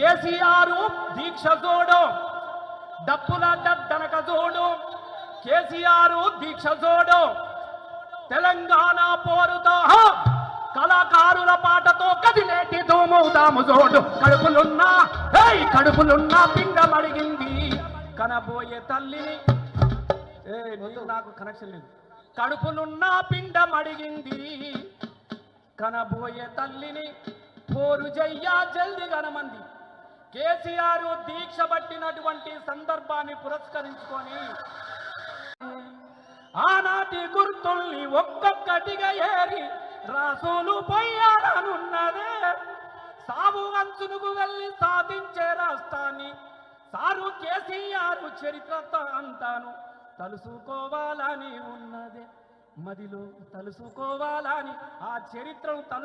కేసీఆర్ దీక్ష చూడు డప్పుల దనక చూడు కేసీఆర్ దీక్ష చూడు తెలంగాణ పోరుతో కళాకారుల పాటతో కదిలేటి దోమవుదాము చూడు కడుపులున్నా ఏయ్ కడుపులున్నా పిండమడిగింది కనబోయే తల్లిని ఏ నాకు కనెక్షన్ లేదు. కడుపులున్నా పిండం అడిగింది కనబోయే తల్లిని పోరు జయ్యా జల్ది గనమంది. కేసీఆర్ దీక్ష పట్టినటువంటి సందర్భాన్ని పురస్కరించుకొని ఆనాటి గుర్తుల్ని ఒక్కొక్కటిగా ఏరి రాసులు పోయాలనున్నదే సాగు అంచునుకు వెళ్ళి సాధించే రాష్ట్రాన్ని సారు కేసీఆర్ చరిత్రతో అంతాను తలుసుకోవాలని ఉన్నదే. మదిలో తలుసుకోవాలని ఆ చరిత్రను తలు